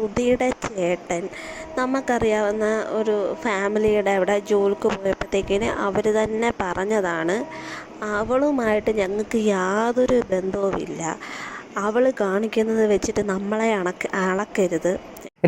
സുധിയുടെ ചേട്ടൻ. നമുക്കറിയാവുന്ന ഒരു ഫാമിലിയുടെ അവിടെ ജോലിക്ക് പോയപ്പോഴത്തേക്കിന് അവർ തന്നെ പറഞ്ഞതാണ് അവളുമായിട്ട് ഞങ്ങൾക്ക് യാതൊരു ബന്ധവുമില്ല. അവൾ കാണിക്കുന്നത് വെച്ചിട്ട് നമ്മളെ അണക്ക് അളക്കരുത്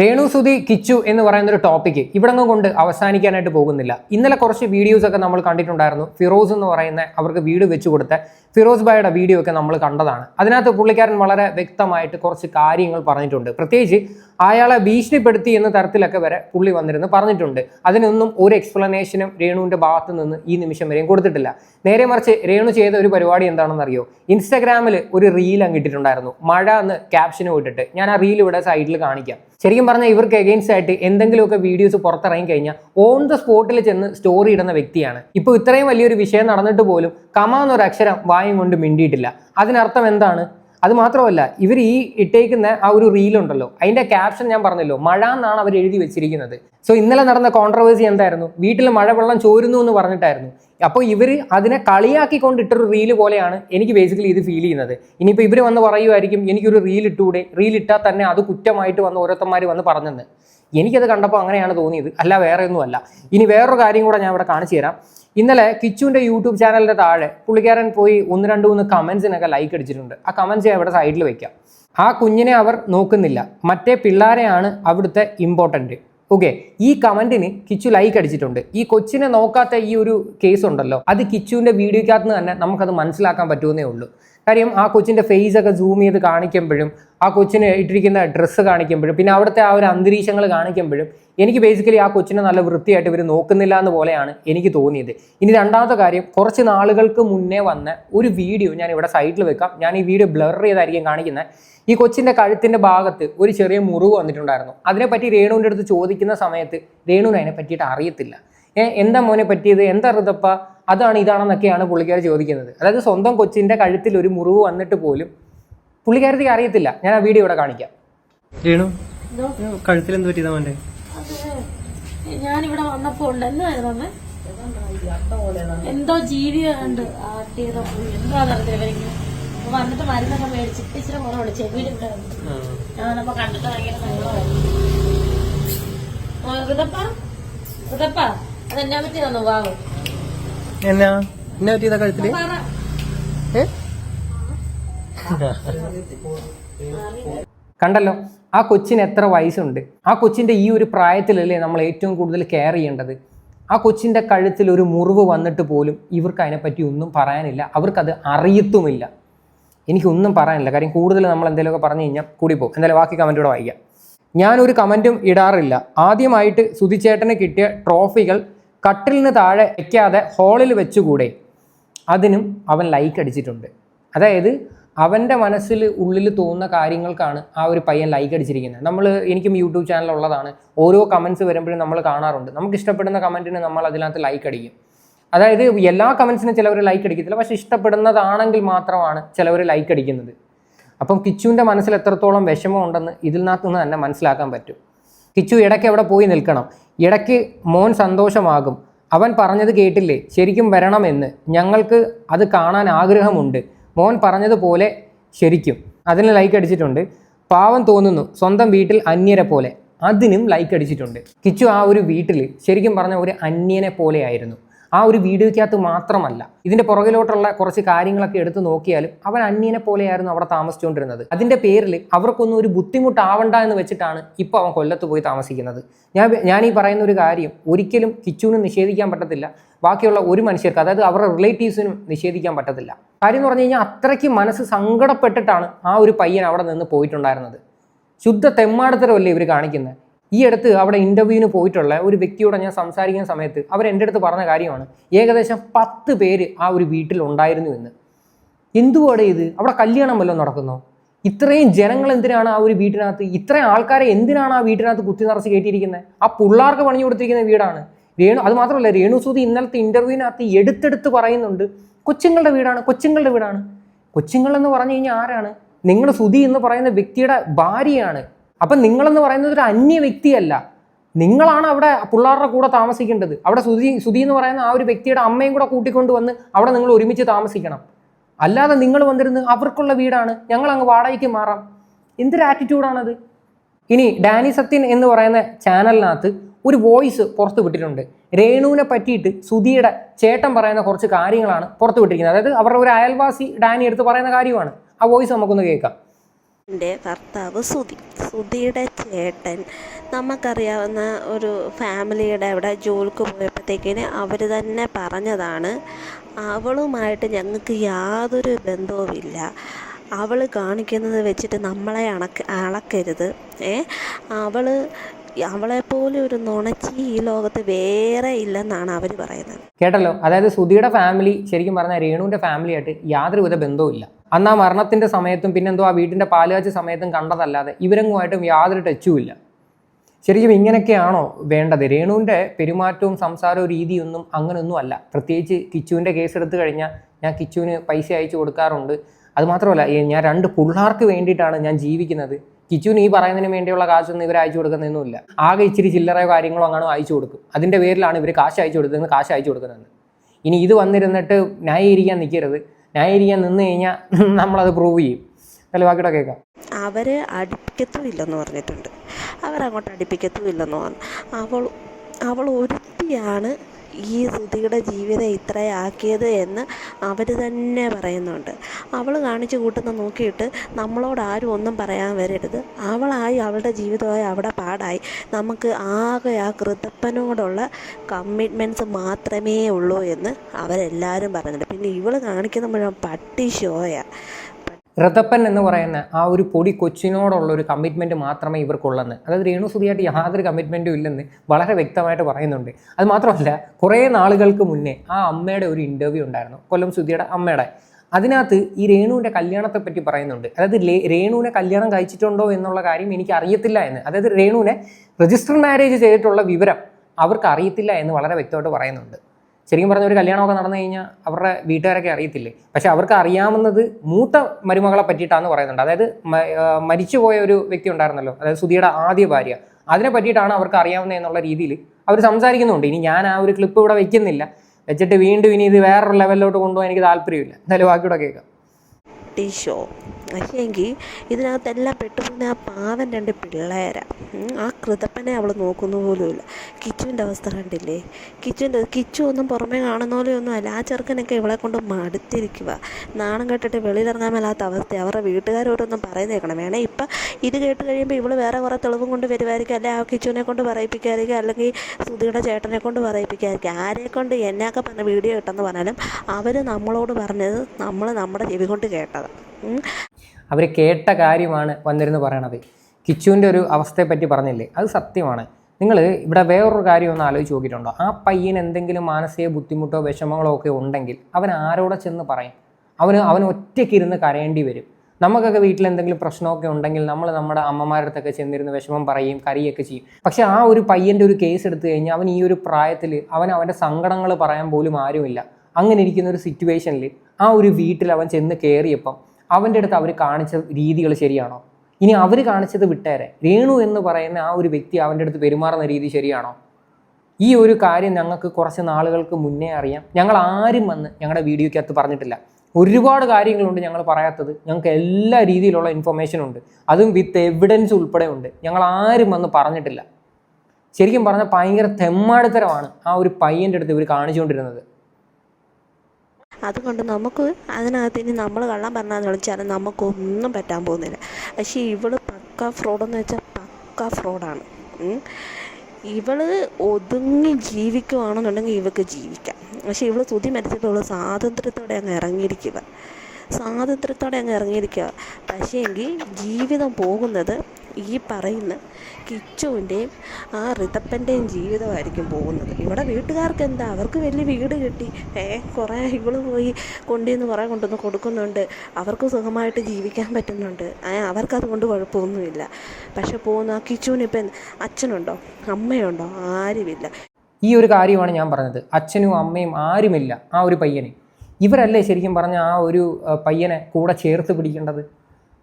രേണു സുധി കിച്ചു എന്ന് പറയുന്ന ഒരു ടോപ്പിക്ക് ഇവിടങ്ങ് കൊണ്ട് അവസാനിക്കാനായിട്ട് പോകുന്നില്ല. ഇന്നലെ കുറച്ച് വീഡിയോസ് ഒക്കെ നമ്മൾ കണ്ടിട്ടുണ്ടായിരുന്നു. ഫിറോസ് എന്ന് പറയുന്ന അവർക്ക് വീട് വെച്ചു കൊടുത്ത ഫിറോസ് ബായുടെ വീഡിയോ ഒക്കെ നമ്മൾ കണ്ടതാണ്. അതിനകത്ത് പുള്ളിക്കാരൻ വളരെ വ്യക്തമായിട്ട് കുറച്ച് കാര്യങ്ങൾ പറഞ്ഞിട്ടുണ്ട്. പ്രത്യേകിച്ച് അയാളെ ഭീഷണിപ്പെടുത്തി എന്ന തരത്തിലൊക്കെ വരെ പുള്ളി വന്നിരുന്നു പറഞ്ഞിട്ടുണ്ട്. അതിനൊന്നും ഒരു എക്സ്പ്ലനേഷനും രേണുവിന്റെ ഭാഗത്ത് നിന്ന് ഈ നിമിഷം വരെയും കൊടുത്തിട്ടില്ല. നേരെ മറിച്ച് രേണു ചെയ്ത ഒരു പരിപാടി എന്താണെന്ന് അറിയോ ഇൻസ്റ്റാഗ്രാമിൽ ഒരു റീൽ അങ്ങിട്ടിട്ടുണ്ടായിരുന്നു മഴ എന്ന് ക്യാപ്ഷന് ഇട്ടിട്ട്. ഞാൻ ആ റീൽ ഇവിടെ സൈഡിൽ കാണിക്കാം. ശരിക്കും പറഞ്ഞാൽ ഇവർക്ക് എഗെയിൻസ്റ്റ് ആയിട്ട് എന്തെങ്കിലുമൊക്കെ വീഡിയോസ് പുറത്തിറങ്ങി കഴിഞ്ഞാൽ ഓൺ ദ സ്പോട്ടിൽ ചെന്ന് സ്റ്റോറി ഇടുന്ന വ്യക്തിയാണ്. ഇപ്പോൾ ഇത്രയും വലിയൊരു വിഷയം നടന്നിട്ട് പോലും കമ എന്നൊരു അക്ഷരം വായും കൊണ്ട് മിണ്ടിയിട്ടില്ല. അതിനർത്ഥം എന്താണ്? അത് മാത്രമല്ല ഇവർ ഈ ഇട്ടേക്കുന്ന ആ ഒരു റീൽ ഉണ്ടല്ലോ അതിന്റെ ക്യാപ്ഷൻ ഞാൻ പറഞ്ഞല്ലോ മഴ എന്നാണ് അവർ എഴുതി വെച്ചിരിക്കുന്നത്. സോ ഇന്നലെ നടന്ന കോൺട്രവേഴ്സി എന്തായിരുന്നു? വീട്ടിൽ മഴ വെള്ളം ചോരുന്നു എന്ന് പറഞ്ഞിട്ടായിരുന്നു. അപ്പോൾ ഇവർ അതിനെ കളിയാക്കിക്കൊണ്ട് ഇട്ടൊരു റീൽ പോലെയാണ് എനിക്ക് ബേസിക്കലി ഇത് ഫീൽ ചെയ്യുന്നത്. ഇനിയിപ്പോൾ ഇവർ വന്ന് പറയുമായിരിക്കും എനിക്കൊരു റീൽ ഇട്ടൂടെ? റീൽ ഇട്ടാൽ തന്നെ അത് കുറ്റമായിട്ട് വന്ന് ഓരോരുത്തന്മാർ വന്ന് പറഞ്ഞെന്ന്. എനിക്കത് കണ്ടപ്പോൾ അങ്ങനെയാണ് തോന്നിയത്. അല്ല വേറെ ഒന്നുമല്ല. ഇനി വേറൊരു കാര്യം കൂടെ ഞാൻ ഇവിടെ കാണിച്ചു തരാം. ഇന്നലെ കിച്ചുവിന്റെ യൂട്യൂബ് ചാനലിന്റെ താഴെ പുള്ളിക്കാരൻ പോയി ഒന്ന് രണ്ട് മൂന്ന് കമന്റ്സിനൊക്കെ ലൈക്ക് അടിച്ചിട്ടുണ്ട്. ആ കമന്റ്സ് ഞാൻ ഇവിടെ സൈഡിൽ വെക്കാം. ആ കുഞ്ഞിനെ അവർ നോക്കുന്നില്ല. മറ്റേ പിള്ളേരെയാണ് അവിടുത്തെ ഇമ്പോർട്ടന്റ് ഓക്കെ ഈ കമന്റിന് കിച്ചു ലൈക്ക് അടിച്ചിട്ടുണ്ട്. ഈ കൊച്ചിനെ നോക്കാത്ത ഈ ഒരു കേസ് ഉണ്ടല്ലോ അത് കിച്ചുവിന്റെ വീഡിയോക്കകത്ത് നിന്ന് തന്നെ നമുക്കത് മനസ്സിലാക്കാൻ പറ്റുമെന്നേ ഉള്ളൂ. കാര്യം ആ കൊച്ചിന്റെ ഫേസ് ഒക്കെ സൂം ചെയ്ത് കാണിക്കുമ്പോഴും ആ കൊച്ചിന് ഇട്ടിരിക്കുന്ന ഡ്രസ്സ് കാണിക്കുമ്പോഴും പിന്നെ അവിടുത്തെ ആ ഒരു അന്തരീക്ഷങ്ങൾ കാണിക്കുമ്പോഴും എനിക്ക് ബേസിക്കലി ആ കൊച്ചിനെ നല്ല വൃത്തിയായിട്ട് ഇവർ നോക്കുന്നില്ല എന്ന് പോലെയാണ് എനിക്ക് തോന്നിയത്. ഇനി രണ്ടാമത്തെ കാര്യം കുറച്ച് നാളുകൾക്ക് മുന്നേ വന്ന ഒരു വീഡിയോ ഞാൻ ഇവിടെ സൈഡിൽ വെക്കാം. ഞാൻ ഈ വീഡിയോ ബ്ലർ ചെയ്തായിരിക്കും കാണിക്കുന്നത് ഈ കൊച്ചിന്റെ കഴുത്തിന്റെ ഭാഗത്ത് ഒരു ചെറിയ മുറിവ് വന്നിട്ടുണ്ടായിരുന്നു. അതിനെപ്പറ്റി രേണുവിന്റെ അടുത്ത് ചോദിക്കുന്ന സമയത്ത് രേണുവിന് അതിനെ പറ്റിയിട്ട് അറിയത്തില്ല. ഏ എന്താ മോനെ പറ്റിയത്? എന്താ ഋതപ്പ? അതാണ് ഇതാണെന്നൊക്കെയാണ് പുള്ളിക്കാർ ചോദിക്കുന്നത്. അതായത് സ്വന്തം കൊച്ചിന്റെ കഴുത്തിൽ ഒരു മുറിവ് വന്നിട്ട് പോലും പുള്ളിക്കാരത്തേക്ക് അറിയത്തില്ല. ഞാൻ ആ വീഡിയോ ഇവിടെ കാണിക്കാം. രേണു കഴുത്തിൽ എന്ത് പറ്റിയതാ മോന്റെ ഞാനിവിടെ വന്നപ്പോ ഉണ്ട് എന്തായിരുന്നു അമ്മ എന്തോ ജീവി കണ്ട് ആട്ടിയതോ എന്തോ വന്നിട്ട് മരുന്നൊക്കെ മേടിച്ച് ഇച്ചിരി കുറവുണ്ട് ചെവിയിൽ ഇവിടെ ഞാനപ്പോ കണ്ടിട്ട് ഭയങ്കര സങ്കടമായിരുന്നു. ഋതപ്പ ഋതപ്പ അതെന്നാ പറ്റി തന്നു വാവ്? എന്നാ? എന്നാ പറ്റിയതാ കഴുത്തിൽ? കണ്ടല്ലോ ആ കൊച്ചിന് എത്ര വയസ്സുണ്ട്? ആ കൊച്ചിന്റെ ഈ ഒരു പ്രായത്തിലല്ലേ നമ്മൾ ഏറ്റവും കൂടുതൽ കെയർ ചെയ്യേണ്ടത്? ആ കൊച്ചിന്റെ കഴുത്തിൽ ഒരു മുറിവ് വന്നിട്ട് പോലും ഇവർക്ക് അതിനെപ്പറ്റി ഒന്നും പറയാനില്ല. അവർക്കത് അറിയത്തുമില്ല. എനിക്കൊന്നും പറയാനില്ല. കാര്യം കൂടുതൽ നമ്മൾ എന്തെങ്കിലുമൊക്കെ പറഞ്ഞു കഴിഞ്ഞാൽ കൂടി പോകും. എന്തായാലും ബാക്കി കമന്റൂടെ വായിക്കാം. ഞാനൊരു കമന്റും ഇടാറില്ല. ആദ്യമായിട്ട് സുധിച്ചേട്ടന് കിട്ടിയ ട്രോഫികൾ കട്ടിലിന് താഴെ വയ്ക്കാതെ ഹാളിൽ വെച്ചുകൂടെ? അതിനും അവൻ ലൈക്ക് അടിച്ചിട്ടുണ്ട്. അതായത് അവന്റെ മനസ്സിൽ ഉള്ളിൽ തോന്നുന്ന കാര്യങ്ങൾക്കാണ് ആ ഒരു പയ്യൻ ലൈക്ക് അടിച്ചിരിക്കുന്നത്. നമ്മൾ എനിക്കും യൂട്യൂബ് ചാനൽ ഉള്ളതാണ്. ഓരോ കമൻസ് വരുമ്പോഴും നമ്മൾ കാണാറുണ്ട്. നമുക്ക് ഇഷ്ടപ്പെടുന്ന കമന്റിന് നമ്മൾ അതിനകത്ത് ലൈക്ക് അടിക്കും. അതായത് എല്ലാ കമൻസിനും ചിലവർ ലൈക്ക് അടിക്കത്തില്ല. പക്ഷേ ഇഷ്ടപ്പെടുന്നതാണെങ്കിൽ മാത്രമാണ് ചിലവർ ലൈക്ക് അടിക്കുന്നത്. അപ്പം കിച്ചുവിന്റെ മനസ്സിൽ എത്രത്തോളം വിഷമം ഉണ്ടെന്ന് ഇതിനകത്ത് നിന്ന് തന്നെ മനസ്സിലാക്കാൻ പറ്റും. കിച്ചു ഇടയ്ക്ക് എവിടെ പോയി നിൽക്കണം? ഇടയ്ക്ക് മോൻ സന്തോഷമാകും. അവൻ പറഞ്ഞത് കേട്ടില്ലേ? ശരിക്കും വരണമെന്ന്. ഞങ്ങൾക്ക് അത് കാണാൻ ആഗ്രഹമുണ്ട്. മോൻ പറഞ്ഞതുപോലെ ശരിക്കും. അതിന് ലൈക്ക് അടിച്ചിട്ടുണ്ട്. പാവം തോന്നുന്നു സ്വന്തം വീട്ടിൽ അന്യരെ പോലെ. അതിനും ലൈക്ക് അടിച്ചിട്ടുണ്ട്. കിച്ചു ആ ഒരു വീട്ടിൽ ശരിക്കും പറഞ്ഞ ഒരു അന്യനെ പോലെയായിരുന്നു ആ ഒരു വീഡിയോയ്ക്കകത്ത് മാത്രമല്ല ഇതിന്റെ പുറകിലോട്ടുള്ള കുറച്ച് കാര്യങ്ങളൊക്കെ എടുത്ത് നോക്കിയാലും അവൻ അന്യനെ പോലെയായിരുന്നു അവിടെ താമസിച്ചുകൊണ്ടിരുന്നത്. അതിന്റെ പേരിൽ അവർക്കൊന്നും ഒരു ബുദ്ധിമുട്ടാവണ്ട എന്ന് വെച്ചിട്ടാണ് ഇപ്പോൾ അവൻ കൊല്ലത്ത് പോയി താമസിക്കുന്നത്. ഞാൻ ഞാൻ ഈ പറയുന്ന ഒരു കാര്യം ഒരിക്കലും കിച്ചുവിന് നിഷേധിക്കാൻ പറ്റത്തില്ല. ബാക്കിയുള്ള ഒരു മനുഷ്യർക്ക് അതായത് അവരുടെ റിലേറ്റീവ്സിനും നിഷേധിക്കാൻ പറ്റത്തില്ല. കാര്യം എന്ന് പറഞ്ഞു കഴിഞ്ഞാൽ അത്രയ്ക്ക് മനസ്സ് സങ്കടപ്പെട്ടിട്ടാണ് ആ ഒരു പയ്യൻ അവിടെ നിന്ന് പോയിട്ടുണ്ടായിരുന്നത്. ശുദ്ധ തെമ്മാടത്തരമല്ലേ ഇവർ കാണിക്കുന്നത് ഈ അടുത്ത് അവിടെ ഇന്റർവ്യൂവിന് പോയിട്ടുള്ള ഒരു വ്യക്തിയോട് ഞാൻ സംസാരിക്കുന്ന സമയത്ത് അവർ എന്റെ അടുത്ത് പറഞ്ഞ കാര്യമാണ്. ഏകദേശം പത്ത് പേര് ആ ഒരു വീട്ടിൽ ഉണ്ടായിരുന്നു എന്ന്. എന്തുവാടെ ഇത്? അവിടെ കല്യാണം വല്ലതും നടക്കുന്നോ? ഇത്രയും ജനങ്ങൾ എന്തിനാണ് ആ ഒരു വീട്ടിനകത്ത്? ഇത്രയും ആൾക്കാരെ എന്തിനാണ് ആ വീട്ടിനകത്ത് കുത്തി നിറച്ച് കയറ്റിയിരിക്കുന്നത്? ആ പിള്ളേർക്ക് പണിഞ്ഞു കൊടുത്തിരിക്കുന്ന വീടാണ്. രേണു അത് മാത്രമല്ല രേണുസൂതി ഇന്നലത്തെ ഇന്റർവ്യൂവിനകത്ത് എടുത്തെടുത്ത് പറയുന്നുണ്ട് കൊച്ചുങ്ങളുടെ വീടാണ് കൊച്ചുങ്ങളുടെ വീടാണ്. കൊച്ചുങ്ങൾ എന്ന് പറഞ്ഞു കഴിഞ്ഞാൽ ആരാണ്? നിങ്ങൾ സുധി എന്ന് പറയുന്ന വ്യക്തിയുടെ ഭാര്യയാണ്. അപ്പം നിങ്ങളെന്ന് പറയുന്നത് ഒരു അന്യ വ്യക്തിയല്ല. നിങ്ങളാണ് അവിടെ പിള്ളേരുടെ കൂടെ താമസിക്കേണ്ടത്. അവിടെ സുധി സുധി എന്ന് പറയുന്ന ആ ഒരു വ്യക്തിയുടെ അമ്മയും കൂടെ കൂട്ടിക്കൊണ്ട് വന്ന് അവിടെ നിങ്ങൾ ഒരുമിച്ച് താമസിക്കണം. അല്ലാതെ നിങ്ങൾ വന്നിരുന്ന് അവർക്കുള്ള വീടാണ്. ഞങ്ങൾ അങ്ങ് വാടകയ്ക്ക് മാറാം. എന്തൊരു ആറ്റിറ്റ്യൂഡാണത് ഇനി ഡാനി സത്യൻ എന്ന് പറയുന്ന ചാനലിനകത്ത് ഒരു വോയിസ് പുറത്ത് വിട്ടിട്ടുണ്ട്. രേണുവിനെ പറ്റിയിട്ട് സുധിയുടെ ചേട്ടൻ പറയുന്ന കുറച്ച് കാര്യങ്ങളാണ് പുറത്ത് വിട്ടിരിക്കുന്നത്. അതായത് അവരുടെ ഒരു അയൽവാസി ഡാനി എടുത്ത് പറയുന്ന കാര്യമാണ്. ആ വോയിസ് നമുക്കൊന്ന് കേൾക്കാം. എന്റെ ഭർത്താവ് സുധി. സുധിയുടെ ചേട്ടൻ. നമുക്കറിയാവുന്ന ഒരു ഫാമിലിയുടെ അവിടെ ജോലിക്ക് പോയപ്പോഴത്തേക്കിന് അവർ തന്നെ പറഞ്ഞതാണ് അവളുമായിട്ട് ഞങ്ങൾക്ക് യാതൊരു ബന്ധവുമില്ല അവൾ കാണിക്കുന്നത് വെച്ചിട്ട് നമ്മളെ അണക്ക് അളക്കരുത്. ഏ? അവൾ അവളെപ്പോലെ ഒരു നുണച്ചി ഈ ലോകത്ത് വേറെ ഇല്ലെന്നാണ് അവർ പറയുന്നത്. കേട്ടല്ലോ? അതായത് സുധിയുടെ ഫാമിലി ശരിക്കും പറഞ്ഞാൽ രേണുവിന്റെ ഫാമിലിയായിട്ട് യാതൊരുവിധ ബന്ധവുമില്ല അന്ന് ആ മരണത്തിന്റെ സമയത്തും പിന്നെന്തോ ആ വീട്ടിന്റെ പാലുകാച്ച സമയത്തും കണ്ടതല്ലാതെ ഇവരെങ്ങുമായിട്ടും യാതൊരു ടച്ചും ഇല്ല. ശരിക്കും ഇങ്ങനെയൊക്കെയാണോ വേണ്ടത്? രേണുവിന്റെ പെരുമാറ്റവും സംസാരവും രീതിയൊന്നും അങ്ങനെയൊന്നും അല്ല. പ്രത്യേകിച്ച് കിച്ചുവിന്റെ കേസ് എടുത്തു കഴിഞ്ഞാൽ ഞാൻ കിച്ചുവിന് പൈസ അയച്ചു കൊടുക്കാറുണ്ട്. അതുമാത്രമല്ല ഞാൻ രണ്ട് പിള്ളേർക്ക് വേണ്ടിയിട്ടാണ് ഞാൻ ജീവിക്കുന്നത്. കിച്ചുവിന് ഈ പറയുന്നതിന് വേണ്ടിയുള്ള കാശൊന്നും ഇവർ അയച്ചു കൊടുക്കുന്നതൊന്നുമില്ല ആകെ ഇച്ചിരി ചില്ലറയോ കാര്യങ്ങളോ അങ്ങനെ അയച്ചു കൊടുക്കും. അതിന്റെ പേരിലാണ് ഇവർ കാശ് അയച്ചു കൊടുക്കുന്നത് കാശ് അയച്ചു കൊടുക്കുന്നത്. ഇനി ഇത് വന്നിരുന്നിട്ട് ന്യായീകരിക്കാൻ നിൽക്കരുത്. ന്യായീകരിക്കാൻ നിന്ന് കഴിഞ്ഞാൽ നമ്മളത് പ്രൂവ് ചെയ്യും. അല്ല ബാക്കിയുടെ കേൾക്കാം അവർ അടുപ്പിക്കത്തും ഇല്ലെന്ന് പറഞ്ഞിട്ടുണ്ട്. അവരങ്ങോട്ട് അടുപ്പിക്കത്തും ഇല്ലെന്ന് പറഞ്ഞു. അവൾ അവൾ ഒരുത്തിയാണ് ഈ സുധിയുടെ ജീവിതം ഇത്രയാക്കിയത് എന്ന് അവർ തന്നെ പറയുന്നുണ്ട്. അവൾ കാണിച്ചു കൂട്ടുന്ന നോക്കിയിട്ട് നമ്മളോട് ആരും ഒന്നും പറയാൻ വരരുത്. അവളായി അവളുടെ ജീവിതമായി അവിടെ പാടായി. നമുക്ക് ആകെ ആ കൃതപ്പനോടുള്ള കമ്മിറ്റ്മെന്റ്സ് മാത്രമേ ഉള്ളൂ എന്ന് അവരെല്ലാവരും പറഞ്ഞിട്ടുണ്ട്. പിന്നെ ഇവൾ കാണിക്കുന്ന മുഴുവൻ പട്ടി ഷോയാ. ഋതപ്പൻ എന്ന് പറയുന്ന ആ ഒരു പൊടി കൊച്ചിനോടുള്ള ഒരു കമ്മിറ്റ്മെന്റ് മാത്രമേ ഇവർക്കുള്ളെന്ന്. അതായത് രേണു സുധിയായിട്ട് യാതൊരു കമ്മിറ്റ്മെന്റും ഇല്ലെന്ന് വളരെ വ്യക്തമായിട്ട് പറയുന്നുണ്ട്. അത് മാത്രമല്ല കുറേ നാളുകൾക്ക് മുന്നേ ആ അമ്മയുടെ ഒരു ഇന്റർവ്യൂ ഉണ്ടായിരുന്നു കൊല്ലം സുധിയുടെ അമ്മയുടെ. അതിനകത്ത് ഈ രേണുവിന്റെ കല്യാണത്തെ പറ്റി പറയുന്നുണ്ട്. അതായത് രേണുവിനെ കല്യാണം കഴിച്ചിട്ടുണ്ടോ എന്നുള്ള കാര്യം എനിക്ക് അറിയത്തില്ല എന്ന്. അതായത് രേണുവിനെ രജിസ്റ്റർ മാരേജ് ചെയ്തിട്ടുള്ള വിവരം അവർക്ക് അറിയത്തില്ല എന്ന് വളരെ വ്യക്തമായിട്ട് പറയുന്നുണ്ട്. ശരിക്കും പറഞ്ഞ ഒരു കല്യാണമൊക്കെ നടന്നു കഴിഞ്ഞാൽ അവരുടെ വീട്ടുകാരൊക്കെ അറിയത്തില്ലേ? പക്ഷെ അവർക്ക് അറിയാവുന്നത് മൂത്ത മരുമകളെ പറ്റിയിട്ടാന്ന് പറയുന്നുണ്ട്. അതായത് മരിച്ചുപോയ ഒരു വ്യക്തി ഉണ്ടായിരുന്നല്ലോ. അതായത് സുധിയുടെ ആദ്യ ഭാര്യ. അതിനെ പറ്റിയിട്ടാണ് അവർക്ക് അറിയാവുന്നത് എന്നുള്ള രീതിയിൽ അവർ സംസാരിക്കുന്നുണ്ട്. ഇനി ഞാൻ ആ ഒരു ക്ലിപ്പ് ഇവിടെ വെക്കുന്നില്ല. വെച്ചിട്ട് വീണ്ടും ഇനി ഇത് വേറൊരു ലെവലിലോട്ട് കൊണ്ടുപോകാൻ എനിക്ക് താല്പര്യമില്ല. എന്തായാലും ബാക്കിയോടെ കേൾക്കാം. ടീ ഷോ പക്ഷേങ്കിൽ ഇതിനകത്തെല്ലാം പെട്ടുപോകുന്ന ആ പാവൻ രണ്ട് പിള്ളേരെ. ആ കൃതപ്പനെ അവൾ നോക്കുന്ന പോലുമില്ല. കിച്ചുവിന്റെ അവസ്ഥ കണ്ടില്ലേ? കിച്ചുവിന്റെ കിച്ചു ഒന്നും പുറമേ കാണുന്ന പോലെയൊന്നും അല്ല. ആ ചെറുക്കനൊക്കെ ഇവളെ കൊണ്ട് മടുത്തിരിക്കുക നാണം കെട്ടിട്ട് വെളിയിലിറങ്ങാൻ മേലാത്ത അവസ്ഥ അവരുടെ വീട്ടുകാരോടൊന്നും പറയുന്നേക്കണം. വേണേ ഇപ്പം ഇത് കേട്ട് കഴിയുമ്പോൾ ഇവൾ വേറെ കുറേ തെളിവും കൊണ്ട് വരുമായിരിക്കും അല്ലെങ്കിൽ ആ കിച്ചുവിനെ കൊണ്ട് പറയിപ്പിക്കായിരിക്കും അല്ലെങ്കിൽ സുധിയുടെ ചേട്ടനെ കൊണ്ട് പറയിപ്പിക്കായിരിക്കും ആരെ കൊണ്ട് എന്നെയൊക്കെ പറഞ്ഞ വീഡിയോ കിട്ടെന്ന് പറഞ്ഞാലും അവർ നമ്മളോട് പറഞ്ഞത് നമ്മൾ നമ്മുടെ ചെവി കൊണ്ട് കേട്ടതാണ് ഉം. അവർ കേട്ട കാര്യമാണ് വന്നിരുന്ന് പറയണത്. കിച്ചുവിന്റെ ഒരു അവസ്ഥയെപ്പറ്റി പറഞ്ഞില്ലേ? അത് സത്യമാണ്. നിങ്ങൾ ഇവിടെ വേറൊരു കാര്യം ഒന്ന് ആലോചിച്ച് നോക്കിയിട്ടുണ്ടോ? ആ പയ്യന് എന്തെങ്കിലും മാനസിക ബുദ്ധിമുട്ടോ വിഷമങ്ങളോ ഒക്കെ ഉണ്ടെങ്കിൽ അവൻ ആരോടെ ചെന്ന് പറയും? അവന് അവൻ ഒറ്റയ്ക്കിരുന്ന് കരയേണ്ടി വരും. നമുക്കൊക്കെ വീട്ടിൽ എന്തെങ്കിലും പ്രശ്നമൊക്കെ ഉണ്ടെങ്കിൽ നമ്മൾ നമ്മുടെ അമ്മമാരുടെ അടുത്തൊക്കെ ചെന്നിരുന്ന് വിഷമം പറയും കറിയൊക്കെ ചെയ്യും. പക്ഷേ ആ ഒരു പയ്യന്റെ ഒരു കേസ് എടുത്തു കഴിഞ്ഞാൽ അവൻ ഈ ഒരു പ്രായത്തിൽ അവൻ അവന്റെ സങ്കടങ്ങൾ പറയാൻ പോലും ആരുമില്ല. അങ്ങനെ ഇരിക്കുന്ന ഒരു സിറ്റുവേഷനിൽ ആ ഒരു വീട്ടിൽ അവൻ ചെന്ന് കയറിയപ്പം അവന്റെ അടുത്ത് അവർ കാണിച്ച രീതികൾ ശരിയാണോ? ഇനി അവർ കാണിച്ചത് വിട്ടേരെ. രേണു എന്ന് പറയുന്ന ആ ഒരു വ്യക്തി അവന്റെ അടുത്ത് പെരുമാറുന്ന രീതി ശരിയാണോ? ഈ ഒരു കാര്യം ഞങ്ങൾക്ക് കുറച്ച് നാളുകൾക്ക് മുന്നേ അറിയാം. ഞങ്ങൾ ആരും വന്ന് ഞങ്ങളുടെ വീഡിയോയ്ക്കകത്ത് പറഞ്ഞിട്ടില്ല. ഒരുപാട് കാര്യങ്ങളുണ്ട് ഞങ്ങൾ പറയാത്തത്. ഞങ്ങൾക്ക് എല്ലാ രീതിയിലുള്ള ഇൻഫർമേഷൻ ഉണ്ട്. അതും വിത്ത് എവിഡൻസ് ഉൾപ്പെടെ ഉണ്ട്. ഞങ്ങൾ ആരും വന്ന് പറഞ്ഞിട്ടില്ല. ശരിക്കും പറഞ്ഞാൽ ഭയങ്കര തെമ്മാടിത്തരമാണ് ആ ഒരു പയ്യന്റെ അടുത്ത് ഇവർ കാണിച്ചുകൊണ്ടിരുന്നത്. അതുകൊണ്ട് നമുക്ക് അതിനകത്ത് ഇനി നമ്മൾ കള്ളം പറഞ്ഞാന്ന് വിളിച്ചാലും നമുക്കൊന്നും പറ്റാൻ പോകുന്നില്ല. പക്ഷേ ഇവൾ പക്ക ഫ്രോഡെന്ന് വെച്ചാൽ പക്ക ഫ്രോഡാണ്. ഇവൾ ഒതുങ്ങി ജീവിക്കുവാണെന്നുണ്ടെങ്കിൽ ഇവക്ക് ജീവിക്കാം. പക്ഷേ ഇവൾ തുതി മരിച്ചിട്ടുള്ള സ്വാതന്ത്ര്യത്തോടെ അങ്ങ് ഇറങ്ങിയിരിക്കുക സ്വാതന്ത്ര്യത്തോടെ അങ്ങ് ഇറങ്ങിയിരിക്കുക പക്ഷേ എങ്കിൽ ജീവിതം പോകുന്നത് ഈ പറയുന്ന കിച്ചുവിന്റെയും ആ റിതപ്പന്റെയും ജീവിതമായിരിക്കും പോകുന്നത്. ഇവിടെ വീട്ടുകാർക്ക് എന്താ? അവർക്ക് വലിയ വീട് കിട്ടി. ഏ കുറേ ഇവൾ പോയി കൊണ്ടുവന്ന് കുറേ കൊണ്ടുവന്ന് കൊടുക്കുന്നുണ്ട്. അവർക്ക് സുഖമായിട്ട് ജീവിക്കാൻ പറ്റുന്നുണ്ട്. അവർക്കതുകൊണ്ട് അവർക്കത് കൊണ്ട് കുഴപ്പമൊന്നുമില്ല. പക്ഷെ പോകുന്ന ആ കിച്ചുവിന് ഇപ്പം അച്ഛനുണ്ടോ? അമ്മയുണ്ടോ? ആരുമില്ല. ഈ ഒരു കാര്യമാണ് ഞാൻ പറഞ്ഞത്. അച്ഛനും അമ്മയും ആരുമില്ല ആ ഒരു പയ്യനെ. ഇവരല്ലേ ശരിക്കും പറഞ്ഞ ആ ഒരു പയ്യനെ കൂടെ ചേർത്ത് പിടിക്കേണ്ടത്?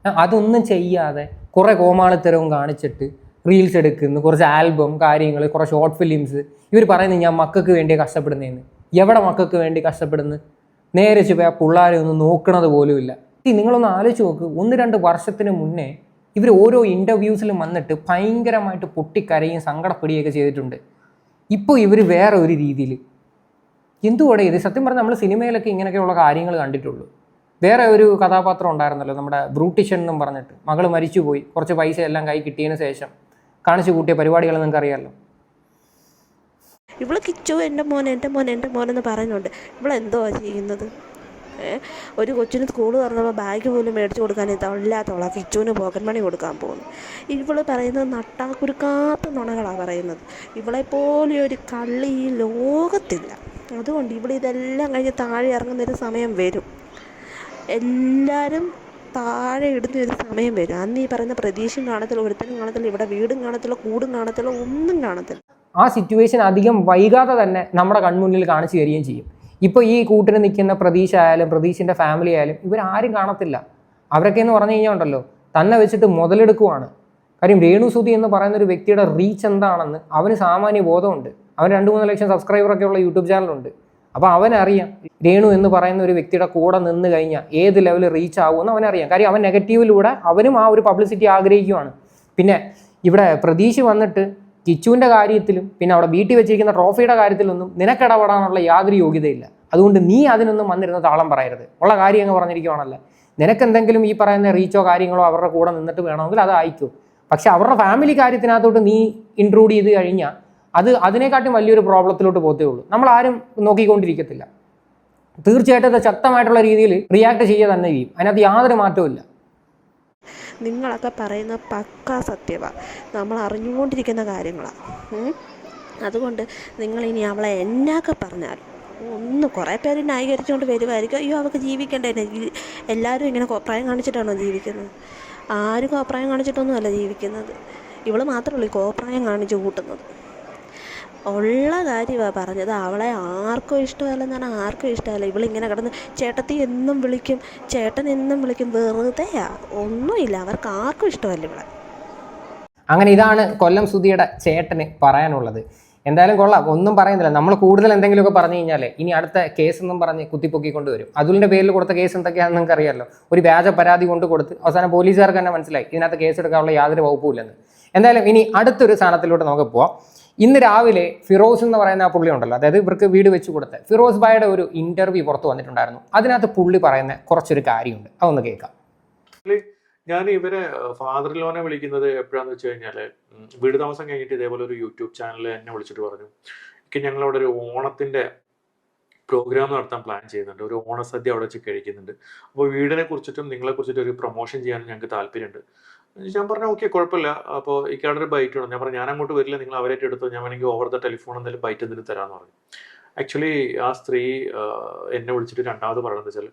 അതൊന്നും ചെയ്യാതെ കുറേ കോമാളിത്തരവും കാണിച്ചിട്ട് റീൽസ് എടുക്കുന്ന കുറച്ച് ആൽബം കാര്യങ്ങൾ കുറേ ഷോർട്ട് ഫിലിംസ് ഇവർ പറയുന്നത് ഞാൻ മക്കൾക്ക് വേണ്ടി കഷ്ടപ്പെടുന്നതെന്ന് എവിടെ മക്കൾക്ക് വേണ്ടി കഷ്ടപ്പെടുന്നു? നേരെ ചുവ ആ പിള്ളേരെ ഒന്നും നോക്കണത് പോലുമില്ല ഈ നിങ്ങളൊന്ന് ആലോചിച്ച് നോക്ക് ഒന്ന് രണ്ട് വർഷത്തിന് മുന്നേ ഇവർ ഓരോ ഇന്റർവ്യൂസിലും വന്നിട്ട് ഭയങ്കരമായിട്ട് പൊട്ടിക്കരയും സങ്കടപ്പെടുകയൊക്കെ ചെയ്തിട്ടുണ്ട്. ഇപ്പോൾ ഇവർ വേറെ ഒരു രീതിയിൽ എന്തുകൂടെ ഇത്? സത്യം പറഞ്ഞാൽ നമ്മൾ സിനിമയിലൊക്കെ ഇങ്ങനെയൊക്കെയുള്ള കാര്യങ്ങൾ കണ്ടിട്ടുള്ളൂ. വേറെ ഒരു കഥാപാത്രം ഉണ്ടായിരുന്നല്ലോ നമ്മുടെ ബ്രൂട്ടിഷൻ എന്നും പറഞ്ഞിട്ട്. മകൾ മരിച്ചുപോയി. കുറച്ച് പൈസ എല്ലാം കൈ കിട്ടിയതിനു ശേഷം. കാണിച്ചു കൂട്ടിയ പരിപാടികൾ നിങ്ങൾക്ക് അറിയാമല്ലോ ഇവൾ കിച്ചു എന്റെ മോൻ എന്റെ മോൻ എന്റെ മോനെന്ന് പറയുന്നുണ്ട്. ഇവളെന്തോ ചെയ്യുന്നത്? ഒരു കൊച്ചിന് സ്കൂൾ തുറന്നപ്പോൾ ബാഗ് പോലും മേടിച്ച് കൊടുക്കാൻ ഇല്ലാത്തവളാ കിച്ചുവിന് പോക്കറ്റ് മണി കൊടുക്കാൻ പോകുന്നു ഇവൾ പറയുന്നത് നട്ടാക്കുരുക്കാത്ത നുണകളാണ് പറയുന്നത്. ഇവളെപ്പോലെ ഒരു കള്ളി ലോകത്തില്ല. അതുകൊണ്ട് ഇവിടെ ഇതെല്ലാം കഴിഞ്ഞ് താഴെ ഇറങ്ങുന്നൊരു സമയം വരും. എല്ലാവരും താഴെ ഇടുന്ന ഒരു സമയം വരും. അന്ന് ഈ പറയുന്ന പ്രതീക്ഷയും കാണത്തില്ല ഒരുത്തനും കാണത്തില്ല ഇവിടെ വീടും കാണത്തില്ല കൂടും കാണത്തില്ല ഒന്നും കാണത്തില്ല. ആ സിറ്റുവേഷൻ അധികം വൈകാതെ തന്നെ നമ്മുടെ കൺമുന്നിൽ കാണിച്ചു തരികയും ചെയ്യും. ഇപ്പോൾ ഈ കൂട്ടിന് നിൽക്കുന്ന പ്രതീക്ഷ ആയാലും പ്രതീഷിന്റെ ഫാമിലി ആയാലും ഇവരാരും കാണത്തില്ല. അവരൊക്കെ എന്ന് പറഞ്ഞു കഴിഞ്ഞാൽ ഉണ്ടല്ലോ തന്നെ വെച്ചിട്ട് മുതലെടുക്കുവാണ്. കാര്യം രേണു സുധി എന്ന് പറയുന്ന ഒരു വ്യക്തിയുടെ റീച്ച് എന്താണെന്ന് അവന് സാമാന്യ ബോധമുണ്ട്. അവൻ രണ്ട് മൂന്ന് ലക്ഷം സബ്സ്ക്രൈബറൊക്കെ ഉള്ള യൂട്യൂബ് ചാനലുണ്ട് അപ്പോൾ അവനറിയാം. രേണു എന്ന് പറയുന്ന ഒരു വ്യക്തിയുടെ കൂടെ നിന്ന് കഴിഞ്ഞാൽ ഏത് ലെവലിൽ റീച്ച് ആകുമെന്ന് അവനറിയാം. കാര്യം അവൻ നെഗറ്റീവിലൂടെ അവനും ആ ഒരു പബ്ലിസിറ്റി ആഗ്രഹിക്കുവാണ്. പിന്നെ ഇവിടെ പ്രതീക്ഷ വന്നിട്ട് കിച്ചുവിന്റെ കാര്യത്തിലും പിന്നെ അവിടെ വീട്ടിൽ വെച്ചിരിക്കുന്ന ട്രോഫിയുടെ കാര്യത്തിലൊന്നും നിനക്കിടപെടാനുള്ള യാതൊരു യോഗ്യതയില്ല. അതുകൊണ്ട് നീ അതിനൊന്നും വന്നിരുന്ന താളം പറയരുത്. ഉള്ള കാര്യം അങ്ങ് പറഞ്ഞിരിക്കുവാണല്ലോ. നിനക്കെന്തെങ്കിലും ഈ പറയുന്ന റീച്ചോ കാര്യങ്ങളോ അവരുടെ കൂടെ നിന്നിട്ട് വേണമെങ്കിൽ അത് അയക്കും. പക്ഷെ അവരുടെ ഫാമിലി കാര്യത്തിനകത്തോട്ട് നീ ഇൻക്ലൂഡ് ചെയ്ത് കഴിഞ്ഞാൽ അത് അതിനെക്കാട്ടും വലിയൊരു പ്രോബ്ലത്തിലോട്ട് പോത്തേ ഉള്ളൂ. നമ്മൾ ആരും നോക്കിക്കൊണ്ടിരിക്കത്തില്ല. തീർച്ചയായിട്ടും അത് ശക്തമായിട്ടുള്ള രീതിയിൽ റിയാക്ട് ചെയ്യുക തന്നെ ചെയ്യും. അതിനകത്ത് യാതൊരു മാറ്റവും നിങ്ങളൊക്കെ പറയുന്ന പക്കാ സത്യവ. നമ്മൾ അറിഞ്ഞുകൊണ്ടിരിക്കുന്ന കാര്യങ്ങളാണ് അതുകൊണ്ട് നിങ്ങൾ ഇനി അവളെ എന്നാക്കെ പറഞ്ഞാൽ ഒന്ന് കുറേ പേര് ന്യായീകരിച്ചുകൊണ്ട് വരുമായിരിക്കും അയ്യോ അവൾക്ക് ജീവിക്കണ്ടേ? എല്ലാവരും ഇങ്ങനെ കോപ്രായം കാണിച്ചിട്ടാണോ ജീവിക്കുന്നത്? ആരും കോപ്രായം കാണിച്ചിട്ടൊന്നുമല്ല ജീവിക്കുന്നത്. ഇവൾ മാത്രമല്ല ഈ കോപ്രായം കാണിച്ച് കൂട്ടുന്നത്. ഉള്ള കാര്യമാണ് പറഞ്ഞത്. അവളെ ആർക്കും ഇഷ്ടമല്ല ഞാൻ ആർക്കും ഇഷ്ടമല്ല. ഇവളിങ്ങനെ കിടന്ന് ചേട്ടത്തി എന്നും വിളിക്കും ചേട്ടൻ എന്നും വിളിക്കും. വെറുതെയാ ഒന്നുമില്ല. അവർക്ക് ആർക്കും ഇഷ്ടമല്ല ഇവളെ. അങ്ങനെ ഇതാണ് കൊല്ലം സുധിയുടെ ചേട്ടന് പറയാനുള്ളത്. എന്തായാലും കൊള്ളാം. ഒന്നും പറയുന്നില്ല. നമ്മൾ കൂടുതൽ എന്തെങ്കിലുമൊക്കെ പറഞ്ഞു കഴിഞ്ഞാൽ ഇനി അടുത്ത കേസ് എന്നും പറഞ്ഞ് കുത്തിപ്പൊക്കിക്കൊണ്ട് വരും. അതുലിന്റെ പേരിൽ കൊടുത്ത കേസ് എന്തൊക്കെയാണെന്ന് നിങ്ങൾക്ക് അറിയാമല്ലോ ഒരു വ്യാജ പരാതി കൊണ്ട് കൊടുത്ത് അവസാനം പോലീസുകാർക്ക് തന്നെ മനസ്സിലായി. ഇതിനകത്ത് കേസ് എടുക്കാനുള്ള യാതൊരു വകുപ്പുമില്ലെന്ന്. എന്തായാലും ഇനി അടുത്തൊരു സ്ഥാനത്തിലോട്ട് നമുക്ക് പോവാം. ഇന്ന് രാവിലെ ഫിറോസ് എന്ന് പറയുന്ന ആ പുള്ളി ഉണ്ടല്ലോ അതായത് ഇവർക്ക് വീട് വെച്ച് കൊടുത്ത ഫിറോസ് ബായുടെ ഒരു ഇന്റർവ്യൂ പുറത്ത് വന്നിട്ടുണ്ടായിരുന്നു. അതിനകത്ത് പുള്ളി പറയുന്ന കുറച്ചൊരു കാര്യമുണ്ട്. അതൊന്ന് കേൾക്കാം. ഞാൻ ഇവരെ ഫാദർ ലോനെ വിളിക്കുന്നത് എപ്പോഴാന്ന് വെച്ച് കഴിഞ്ഞാൽ വീട് താമസം കഴിഞ്ഞിട്ട് ഇതേപോലെ ഒരു യൂട്യൂബ് ചാനൽ എന്നെ വിളിച്ചിട്ട് പറഞ്ഞു. എനിക്ക് ഞങ്ങളവിടെ ഒരു ഓണത്തിന്റെ പ്രോഗ്രാം നടത്താൻ പ്ലാൻ ചെയ്യുന്നുണ്ട്. ഒരു ഓണസദ്യ അവിടെ വെച്ച് കഴിക്കുന്നുണ്ട്. അപ്പോൾ വീടിനെ കുറിച്ചിട്ടും നിങ്ങളെ കുറിച്ചിട്ടും ഒരു പ്രൊമോഷൻ ചെയ്യാൻ ഞങ്ങൾക്ക് താല്പര്യമുണ്ട്. ഞാൻ പറഞ്ഞു ഓക്കെ കുഴപ്പമില്ല. അപ്പോൾ ഇക്കാളൊരു ബൈറ്റ് വേണം. ഞാൻ പറഞ്ഞു ഞാൻ അങ്ങോട്ട് വരില്ല. നിങ്ങൾ അവരായിട്ട് എടുത്തു. ഞാൻ വേണമെങ്കിൽ ഓവർ ദ ടെലിഫോൺ എന്തെങ്കിലും ബൈറ്റ് എന്തെങ്കിലും തരാമെന്ന് പറഞ്ഞു. ആക്ച്വലി ആ സ്ത്രീ എന്നെ വിളിച്ചിട്ട് രണ്ടാമത് പറയണത് വെച്ചാൽ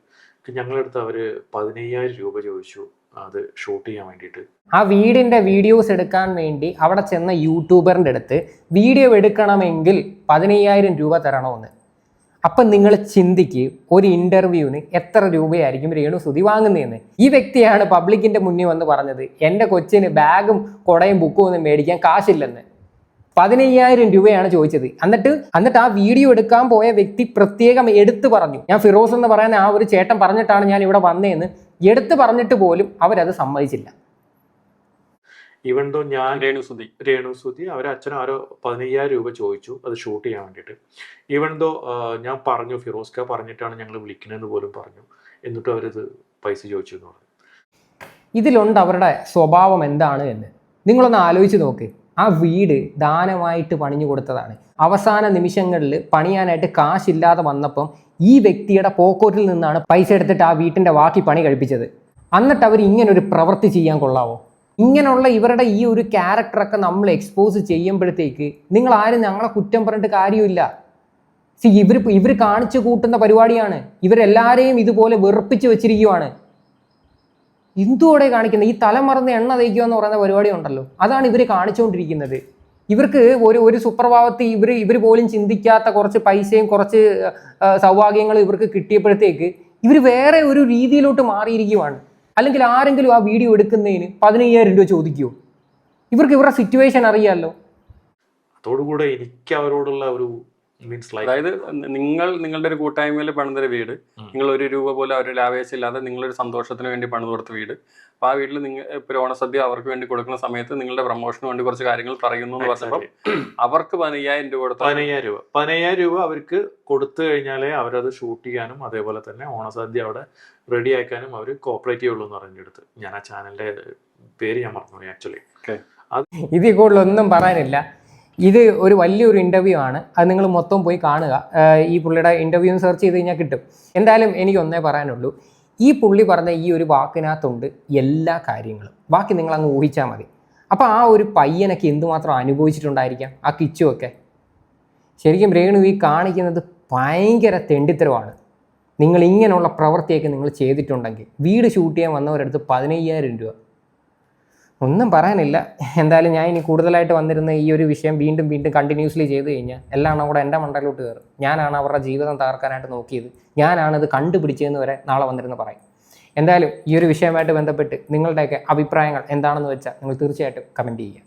ഞങ്ങളെടുത്ത് അവർ പതിനയ്യായിരം രൂപ ചോദിച്ചു. അത് ഷൂട്ട് ചെയ്യാൻ വേണ്ടിയിട്ട്. ആ വീടിന്റെ വീഡിയോസ് എടുക്കാൻ വേണ്ടി അവിടെ ചെന്ന യൂട്യൂബറിന്റെ അടുത്ത് വീഡിയോ എടുക്കണമെങ്കിൽ പതിനയ്യായിരം രൂപ തരണമെന്ന് അപ്പം നിങ്ങൾ ചിന്തിക്ക് ഒരു ഇന്റർവ്യൂവിന് എത്ര രൂപയായിരിക്കും രേണു സുതി വാങ്ങുന്നതെന്ന്. ഈ വ്യക്തിയാണ് പബ്ലിക്കിന്റെ മുന്നിൽ വന്ന് പറഞ്ഞത് എന്റെ കൊച്ചിന് ബാഗും കുടയും ബുക്കും ഒന്നും മേടിക്കാൻ കാശില്ലെന്ന്. പതിനയ്യായിരം രൂപയാണ് ചോദിച്ചത്. എന്നിട്ട് എന്നിട്ട് ആ വീഡിയോ എടുക്കാൻ പോയ വ്യക്തി പ്രത്യേകം എടുത്തു പറഞ്ഞു. ഞാൻ ഫിറോസ് എന്ന് പറയുന്ന ആ ഒരു ചേട്ടൻ പറഞ്ഞിട്ടാണ് ഞാൻ ഇവിടെ വന്നതെന്ന്. എടുത്തു പറഞ്ഞിട്ട് പോലും അവരത് സമ്മതിച്ചില്ല. ഈവൻ ദോ ഞാൻ രേണുസുതി രേണു സുധി അവരെ അച്ഛൻ ആരോ പതിനയ്യായിരം രൂപ ചോദിച്ചു അത് ഷൂട്ട് ചെയ്യാൻ വേണ്ടിയിട്ട്. ഈവൻ ദോ ഞാൻ പറഞ്ഞു ഫിറോസ്ക പറഞ്ഞിട്ടാണ് ഞങ്ങൾ വിളിക്കുന്നതെന്ന് പോലും പറഞ്ഞു. എന്നിട്ട് അവരത് പൈസ ചോദിച്ചു എന്ന് പറഞ്ഞു. ഇതിലുണ്ട് അവരുടെ സ്വഭാവം എന്താണ് എന്ന്. നിങ്ങളൊന്ന് ആലോചിച്ച് നോക്ക്. ആ വീട് ദാനമായിട്ട് പണിഞ്ഞു കൊടുത്തതാണ്. അവസാന നിമിഷങ്ങളിൽ പണിയാനായിട്ട് കാശില്ലാതെ വന്നപ്പം ഈ വ്യക്തിയുടെ പോക്കോറ്റിൽ നിന്നാണ് പൈസ എടുത്തിട്ട് ആ വീട്ടിന്റെ ബാക്കി പണി കഴിപ്പിച്ചത്. എന്നിട്ട് അവർ ഇങ്ങനൊരു പ്രവൃത്തി ചെയ്യാൻ കൊള്ളാവോ? ഇങ്ങനെയുള്ള ഇവരുടെ ഈ ഒരു ക്യാരക്ടറൊക്കെ നമ്മൾ എക്സ്പോസ് ചെയ്യുമ്പോഴത്തേക്ക് നിങ്ങൾ ആരും ഞങ്ങളെ കുറ്റം പറഞ്ഞിട്ട് കാര്യമില്ല. സി ഇവർ ഇവർ കാണിച്ചു കൂട്ടുന്ന പരിപാടിയാണ്. ഇവരെല്ലാരെയും ഇതുപോലെ വെറുപ്പിച്ച് വെച്ചിരിക്കുവാണ്. എന്തുകൂടെ കാണിക്കുന്നത് ഈ തലമറന്ന് എണ്ണ തേക്കുക എന്ന് പറയുന്ന പരിപാടി ഉണ്ടല്ലോ. അതാണ് ഇവർ കാണിച്ചുകൊണ്ടിരിക്കുന്നത്. ഇവർക്ക് ഒരു ഒരു സുപ്രഭാവത്തിൽ ഇവർ ഇവർ പോലും ചിന്തിക്കാത്ത കുറച്ച് പൈസയും കുറച്ച് സൗഭാഗ്യങ്ങളും ഇവർക്ക് കിട്ടിയപ്പോഴത്തേക്ക് ഇവർ വേറെ ഒരു രീതിയിലോട്ട് മാറിയിരിക്കുവാണ്. അല്ലെങ്കിൽ ആരെങ്കിലും ആ വീഡിയോ എടുക്കുന്നതിന് പതിനയ്യായിരം രൂപ ചോദിക്കുമോ ഇവർക്ക് ഇവരുടെ സിറ്റുവേഷൻ അറിയാമല്ലോ അതോടുകൂടെ എനിക്ക് അവരോടുള്ള ഒരു മീൻസ് ലൈക്ക് അതായത് നിങ്ങൾ നിങ്ങളുടെ ഒരു കൂട്ടായ്മയിൽ പണിതൊരു വീട് നിങ്ങൾ ഒരു രൂപ പോലും ഒരു ലാവേശം ഇല്ലാതെ നിങ്ങളൊരു സന്തോഷത്തിന് വേണ്ടി പണിത് കൊടുത്ത വീട്. അപ്പൊ ആ വീട്ടിൽ നിങ്ങൾ ഇപ്പോൾ ഓണസദ്യ അവർക്ക് വേണ്ടി കൊടുക്കുന്ന സമയത്ത് നിങ്ങളുടെ പ്രൊമോഷന് വേണ്ടി കുറച്ച് കാര്യങ്ങൾ പറയുന്നു എന്ന് പറഞ്ഞപ്പോൾ അവർക്ക് പതിനയ്യായിരം രൂപ കൊടുത്തു പതിനയ്യായിരം രൂപ. പതിനയ്യായിരം രൂപ അവർക്ക് കൊടുത്തു കഴിഞ്ഞാലേ അവരത് ഷൂട്ട് ചെയ്യാനും അതേപോലെ തന്നെ ഓണസദ്യ അവിടെ റെഡി ആക്കാനും അവർ കോപ്പറേറ്റ് ചെയ്യുള്ളൂ എന്ന് പറഞ്ഞെടുത്ത് ഞാൻ ആ ചാനലിന്റെ പേര് ഞാൻ മറന്നുപോയി ആക്ച്വലി ഇതിൽ കൂടുതലൊന്നും പറയാനില്ല. ഇത് ഒരു വലിയൊരു ഇന്റർവ്യൂ ആണ്. അത് നിങ്ങൾ മൊത്തം പോയി കാണുക. ഈ പുള്ളിയുടെ ഇന്റർവ്യൂ സെർച്ച് ചെയ്ത് കഴിഞ്ഞാൽ കിട്ടും. എന്തായാലും എനിക്ക് ഒന്നേ പറയാനുള്ളൂ. ഈ പുള്ളി പറഞ്ഞ ഈ ഒരു വാക്കിനകത്തുണ്ട് എല്ലാ കാര്യങ്ങളും. ബാക്കി നിങ്ങൾ അങ്ങ് ഊഹിച്ചാൽ മതി. അപ്പോൾ ആ ഒരു പയ്യനൊക്കെ എന്തുമാത്രം അനുഭവിച്ചിട്ടുണ്ടായിരിക്കാം? ആ കിച്ചുമൊക്കെ ശരിക്കും രേണു ഈ കാണിക്കുന്നത് ഭയങ്കര തെണ്ടിത്തരമാണ്. നിങ്ങൾ ഇങ്ങനെയുള്ള പ്രവൃത്തിയൊക്കെ നിങ്ങൾ ചെയ്തിട്ടുണ്ടെങ്കിൽ വീട് ഷൂട്ട് ചെയ്യാൻ വന്നവരടുത്ത് പതിനയ്യായിരം രൂപ. ഒന്നും പറയാനില്ല. എന്തായാലും ഞാൻ ഇനി കൂടുതലായിട്ട് വന്നിരുന്ന ഈ ഒരു വിഷയം വീണ്ടും വീണ്ടും കണ്ടിന്യൂസ്ലി ചെയ്ത് കഴിഞ്ഞാൽ എല്ലാം കൂടെ എന്റെ മണ്ടയിലോട്ട് കയറും. ഞാനാണ് അവരുടെ ജീവിതം തകർക്കാനായിട്ട് നോക്കിയത്. ഞാനാണിത് കണ്ടുപിടിച്ചതെന്ന് വരെ നാളെ വന്നിരുന്ന് പറയും. എന്തായാലും ഈ ഒരു വിഷയമായിട്ട് ബന്ധപ്പെട്ട് നിങ്ങളുടെയൊക്കെ അഭിപ്രായങ്ങൾ എന്താണെന്ന് വെച്ചാൽ നിങ്ങൾ തീർച്ചയായിട്ടും കമന്റ് ചെയ്യുക.